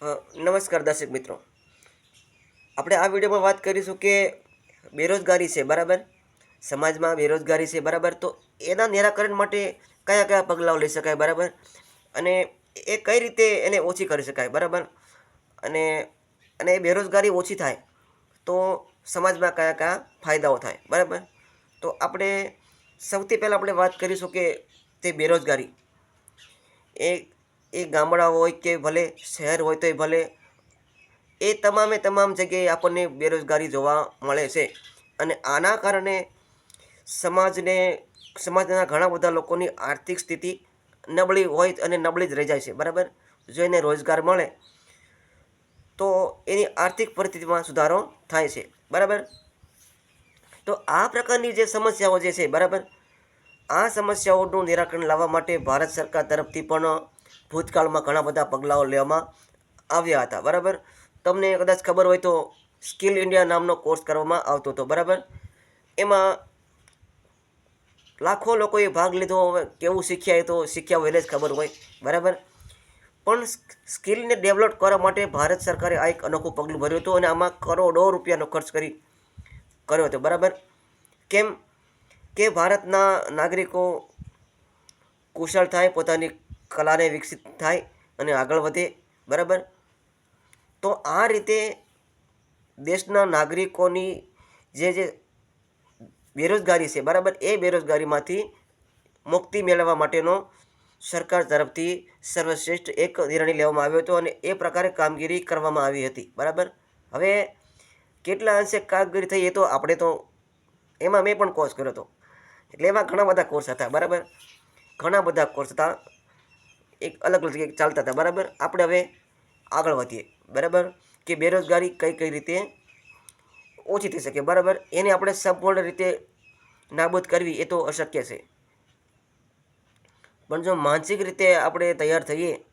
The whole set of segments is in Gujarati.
નમસ્કાર દર્શક મિત્રો. આપણે આ વિડીયોમાં વાત કરીશું કે બેરોજગારી છે, બરાબર? સમાજમાં બેરોજગારી છે, બરાબર? તો એના નિરાકરણ માટે કયા કયા પગલાઓ લઈ શકાય, બરાબર? અને એ કઈ રીતે એને ઓછી કરી શકાય, બરાબર? અને અને બેરોજગારી ઓછી થાય તો સમાજમાં કયા કયા ફાયદાઓ થાય, બરાબર? તો આપણે સૌથી પહેલાં આપણે વાત કરીશું કે તે બેરોજગારી. એ એ ગામડા હોય કે ભલે શહેર હોય તોય ભલે, એ તમામે તમામ જગ્યાએ આપણને બેરોજગારી જોવા મળે છે. અને આના કારણે સમાજને, સમાજના ઘણા બધા લોકોની આર્થિક સ્થિતિ નબળી હોય અને નબળી જ રહી જાય છે, બરાબર? જો એને રોજગાર મળે, તો એની આર્થિક પરિસ્થિતિમાં સુધારો થાય છે, બરાબર? તો આ પ્રકારની જે સમસ્યાઓ જે છે, બરાબર? આ સમસ્યાઓનું નિરાકરણ લાવવા માટે ભારત સરકાર તરફથી પણ ભૂતકાળમાં ઘણા બધા પગલાઓ લેવામાં આવ્યા હતા, બરાબર? તમને કદાચ ખબર હોય તો સ્કિલ ઇન્ડિયા નામનો કોર્સ કરવામાં આવતો હતો, બરાબર? એમાં લાખો લોકોએ ભાગ લીધો, હવે કેવું શીખ્યા એ તો શીખ્યા વહેલે જ ખબર હોય, બરાબર? પણ સ્કિલને ડેવલપ કરવા માટે ભારત સરકારે આ એક અનોખું પગલું ભર્યું હતું અને આમાં કરોડો રૂપિયાનો ખર્ચ કરી કર્યો હતો, બરાબર? કેમ કે ભારતના નાગરિકો કુશળ થાય, પોતાની કલાને વિકસિત થાય અને આગળ વધે, બરાબર? તો આ રીતે દેશના નાગરિકોની જે જે બેરોજગારી છે, બરાબર? એ બેરોજગારીમાંથી મુક્તિ મેળવવા માટેનો સરકાર તરફથી સર્વશ્રેષ્ઠ એક નિર્ણય લેવામાં આવ્યો હતો અને એ પ્રકારે કામગીરી કરવામાં આવી હતી, બરાબર? હવે કેટલા અંશે કામગીરી થઈ એ તો આપણે તો એમાં મેં પણ કોર્સ કર્યો હતો. એટલે એમાં ઘણા બધા કોર્સ હતા, બરાબર? ઘણા બધા કોર્સ હતા. એક અલગ અલગ જગ્યાએ ચાલતા હતા, બરાબર? આપણે હવે આગળ વધીએ, બરાબર? કે બેરોજગારી કઈ કઈ રીતે ઓછી થઈ શકે, બરાબર? એને આપણે સંપૂર્ણ રીતે નાબૂદ કરવી એ તો અશક્ય છે. પણ જો માનસિક રીતે આપણે તૈયાર થઈએ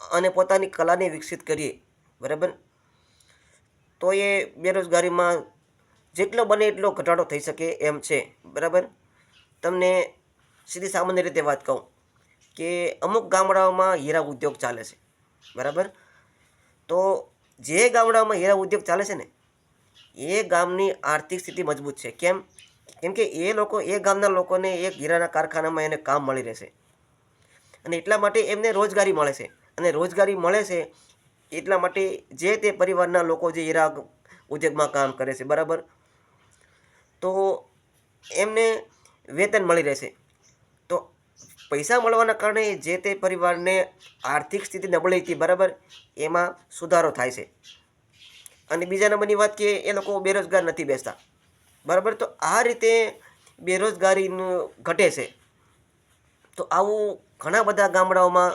અને પોતાની કલાને વિકસિત કરીએ, બરાબર? તો એ બેરોજગારીમાં જેટલો બને એટલો ઘટાડો થઈ શકે એમ છે, બરાબર? તમને સીધી સામાન્ય રીતે વાત કહું કે અમુક ગામડાઓમાં હીરા ઉદ્યોગ ચાલે છે. બરાબર? તો જે ગામડાઓમાં હીરા ઉદ્યોગ ચાલે છે ને, એ ગામની આર્થિક સ્થિતિ મજબૂત છે. કેમ? કેમ કે એ લોકો, એ ગામના લોકોને એક હીરાના કારખાનામાં એને કામ મળી રહેશે. અને એટલા માટે એમને રોજગારી મળે છે. અને રોજગારી મળે છે એટલા માટે જે તે પરિવારના લોકો જે હીરા ઉદ્યોગમાં કામ કરે છે. બરાબર? તો એમને વેતન મળી રહેશે. પૈસા મળવાના કારણે જે તે પરિવારને આર્થિક સ્થિતિ નબળી હતી, બરાબર? એમાં સુધારો થાય છે. અને બીજા નંબરની વાત કે, એ લોકો બેરોજગાર નથી બેસતા. બરાબર? તો આ રીતે બેરોજગારીનું ઘટે છે. તો આવું ઘણા બધા ગામડાઓમાં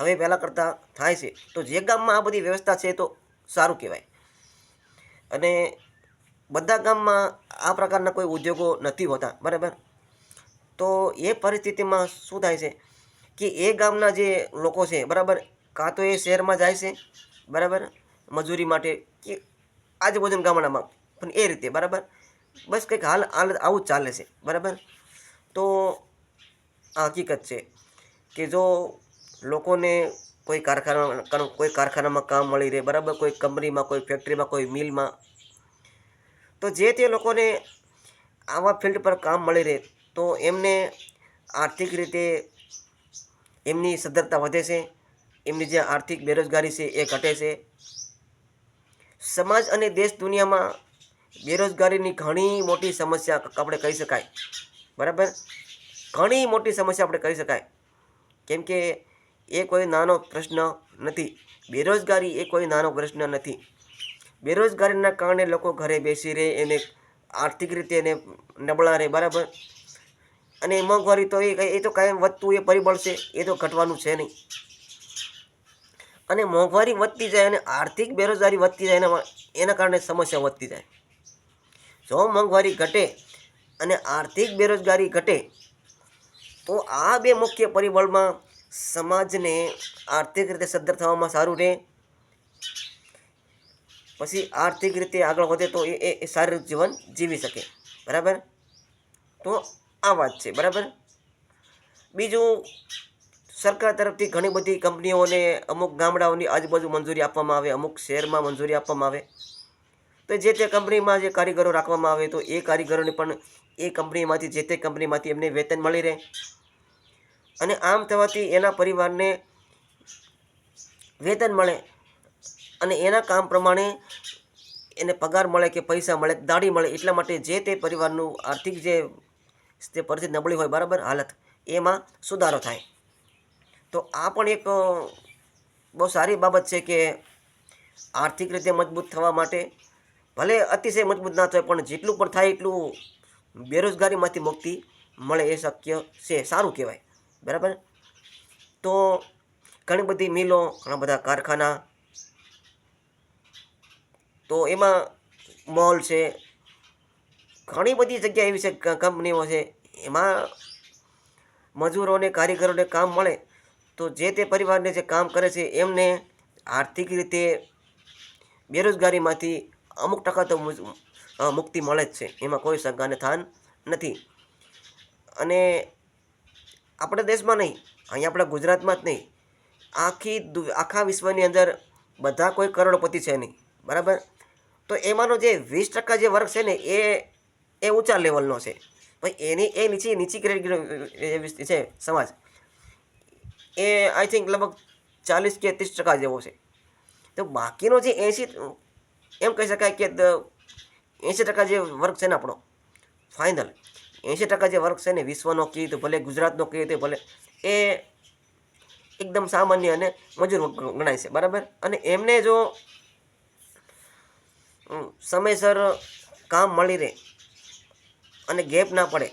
હવે પહેલાં કરતાં થાય છે. તો જે ગામમાં આ બધી વ્યવસ્થા છે, તો સારું કહેવાય. અને બધા ગામમાં આ પ્રકારના કોઈ ઉદ્યોગો નથી હોતા, બરાબર? તો એ પરિસ્થિતિમાં શું થાય છે કે એ ગામના જે લોકો છે, બરાબર? કાં તો એ શહેરમાં જાય છે, બરાબર? મજૂરી માટે કે આજુબાજુ ગામડામાં, પણ એ રીતે, બરાબર? બસ કંઈક હાલ હાલ આવું ચાલે છે, બરાબર? તો આ હકીકત છે કે જો લોકોને કોઈ કારખાના કોઈ કારખાનામાં કામ મળી રહે, બરાબર? કોઈ કંપનીમાં, કોઈ ફેક્ટરીમાં, કોઈ મિલમાં, તો જે તે લોકોને આવા ફિલ્ડ પર કામ મળી રહે તો એમને આર્થિક રીતે એમની સદ્ધરતા વધે છે, એમની જે આર્થિક બેરોજગારી છે એ ઘટે છે. સમાજ અને દેશ દુનિયામાં બેરોજગારીની ઘણી મોટી સમસ્યા આપણે કહી શકાય. બરાબર? ઘણી મોટી સમસ્યા આપણે કહી શકાય. કેમ કે એ કોઈ નાનો પ્રશ્ન નથી. બેરોજગારી એ કોઈ નાનો પ્રશ્ન નથી. બેરોજગારીના કારણે લોકો ઘરે બેસી રહે એને આર્થિક રીતે એને નબળા રહે. બરાબર? અને મોંઘવારી તો એ એ તો કાયમ વધતું એ પરિબળ છે એ તો ઘટવાનું છે નહીં. અને મોંઘવારી વધતી જાય અને આર્થિક બેરોજગારી વધતી જાય એના એના કારણે સમસ્યા વધતી જાય. જો મોંઘવારી ઘટે અને આર્થિક બેરોજગારી ઘટે, તો આ બે મુખ્ય પરિબળમાં સમાજને આર્થિક રીતે સદ્ધર થવામાં સારું રહે. પછી આર્થિક રીતે આગળ વધે તો એ એ સારું જીવન જીવી શકે. બરાબર? તો આ વાત છે, બરાબર? બીજું, સરકાર તરફથી ઘણી બધી કંપનીઓને અમુક ગામડાઓની આજુબાજુ મંજૂરી આપવામાં આવે, અમુક શહેરમાં મંજૂરી આપવામાં આવે. તો જે તે કંપનીમાં જે કારીગરો રાખવામાં આવે, તો એ કારીગરોને પણ એ કંપનીમાંથી, જે તે કંપનીમાંથી એમને વેતન મળી રહે. અને આમ થવાથી એના પરિવારને વેતન મળે અને એના કામ પ્રમાણે એને પગાર મળે કે પૈસા મળે, દાડી મળે, એટલા માટે જે તે પરિવારનું આર્થિક જે જે પરથી નબળી હોય, બરાબર? હાલત. એમાં સુધારો થાય. તો આ પણ એક બહુ સારી બાબત છે કે આર્થિક રીતે મજબૂત થવા માટે, ભલે અતિશય મજબૂત ના થાય, પણ જેટલું પણ થાય એટલું બેરોજગારીમાંથી મુક્તિ મળે એ શક્ય છે. સારું કહેવાય. બરાબર? તો ઘણી બધી મિલો, ઘણા બધા કારખાના, તો એમાં મોલ છે ઘણી બધી જગ્યા એવી છે કંપનીઓ છે, એમાં મજૂરોને, કારીગરોને કામ મળે તો જે તે પરિવારને જે કામ કરે છે, એમને આર્થિક રીતે બેરોજગારીમાંથી અમુક ટકા તો મુક્તિ મળે જ છે. એમાં કોઈ શંકાને થાન નથી. અને આપણા દેશમાં નહીં અહીંયા આપણા ગુજરાતમાં જ નહીં. આખી આખા વિશ્વની અંદર બધા કોઈ કરોડપતિ છે નહીં. બરાબર? તો એમાંનો જે વીસ ટકા જે વર્ગ છે ને, એ એ ઊંચા લેવલનો છે. ભાઈ, એની, એ નીચી નીચી ક્રેડિટ છે, સમાજ. એ આઈ થિંક લગભગ ચાલીસ કે ત્રીસ ટકા જેવો છે. તો બાકીનો જે એંસી એમ કહી શકાય કે એંસી ટકા જે વર્ગ છે ને આપણો ફાઇનલ એંસી ટકા જે વર્ગ છે ને, વિશ્વનો કહીએ તો ભલે ગુજરાતનો કહીએ તો ભલે, એ એકદમ સામાન્ય અને મજૂર ગણાય છે, બરાબર? અને એમને જો સમયસર કામ મળી રહે અને ગેપ ના પડે,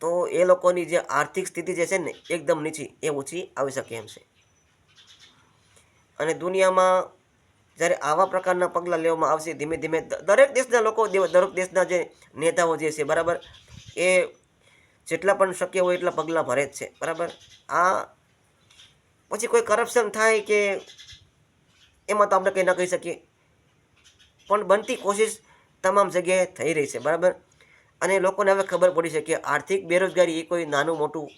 તો એ લોકોની જે આર્થિક સ્થિતિ જે છે ને એકદમ નીચી, એ ઓછી આવી શકે એમ છે. અને દુનિયામાં જ્યારે આવા પ્રકારના પગલાં લેવામાં આવશે, ધીમે ધીમે દરેક દેશના લોકો દરેક દેશના જે નેતાઓ જે છે, બરાબર, એ જેટલા પણ શક્ય હોય એટલા પગલાં ભરે જ છે, બરાબર? આ પછી કોઈ કરપ્શન થાય કે એમાં તો આપણે કંઈ ના કહી શકીએ. પણ બનતી કોશિશ તમામ જગ્યાએ થઈ રહી છે, બરાબર? અને લોકોને હવે ખબર પડી છે કે આર્થિક બેરોજગારી એ કોઈ નાનું મોટું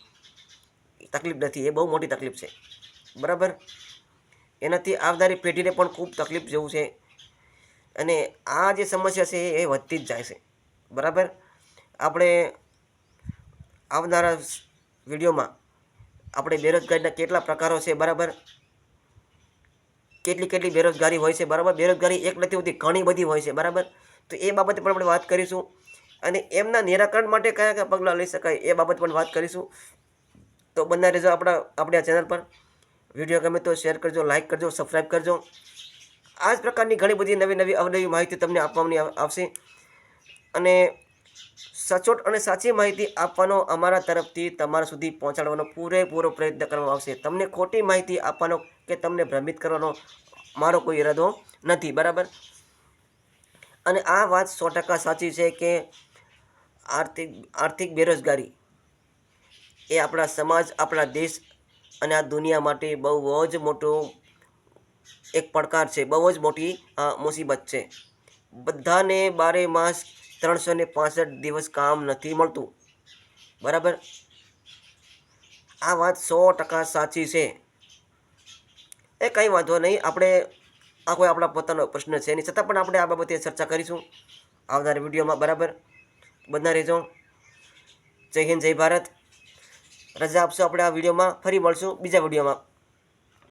તકલીફ નથી, એ બહુ મોટી તકલીફ છે. બરાબર? એનાથી આવનારી પેઢીને પણ ખૂબ તકલીફ જેવું છે. અને આ જે સમસ્યા છે એ વધતી જ જાય છે. બરાબર? આપણે આવનારા વિડીયોમાં આપણે બેરોજગારીના કેટલા પ્રકારો છે, બરાબર? કેટલી કેટલી બેરોજગારી હોય છે, બરાબર? બેરોજગારી એક નથી હોતી, ઘણી બધી હોય છે, બરાબર? તો એ બાબતે પણ આપણે વાત કરીશું. અને એમના નિરાકરણ માટે કયા કયા પગલાં લઈ શકાય એ બાબત પણ વાત કરીશું. તો બંને રહેજો આપણા, આપણે આ ચેનલ પર. વીડિયો ગમે તો શેર કરજો લાઇક કરજો સબસ્ક્રાઈબ કરજો. આ જ પ્રકારની ઘણી બધી નવી નવી અવનવી માહિતી તમને આપવાની આવશે. અને સચોટ અને સાચી માહિતી આપવાનો અમારા તરફથી તમારા સુધી પહોંચાડવાનો પૂરેપૂરો પ્રયત્ન કરવામાં આવશે. તમને ખોટી માહિતી આપવાનો કે તમને ભ્રમિત કરવાનો મારો કોઈ ઈરાદો નથી. બરાબર? અને આ વાત સો ટકા સાચી છે કે આર્થિક આર્થિક બેરોજગારી. એ આપણા સમાજ, આપણા દેશ અને આ દુનિયા માટે બહુ જ મોટો એક પડકાર છે. બહુ જ મોટી મુસીબત છે. બધાને બારે માસ ત્રણસો ને પાસઠ દિવસ કામ નથી મળતું. બરાબર? આ વાત સો ટકા સાચી છે. એ કંઈ વાંધો નહીં. આપણે, આ કોઈ આપણા પોતાનો પ્રશ્ન છે એની છતાં પણ આપણે આ બાબતે ચર્ચા કરીશું આવનાર વિડીયોમાં. બરાબર? બધા રહેજો. જય હિન્દ, જય ભારત. રજા આપશો આપણે આ વિડીયોમાં. ફરી મળશું બીજા વિડીયોમાં.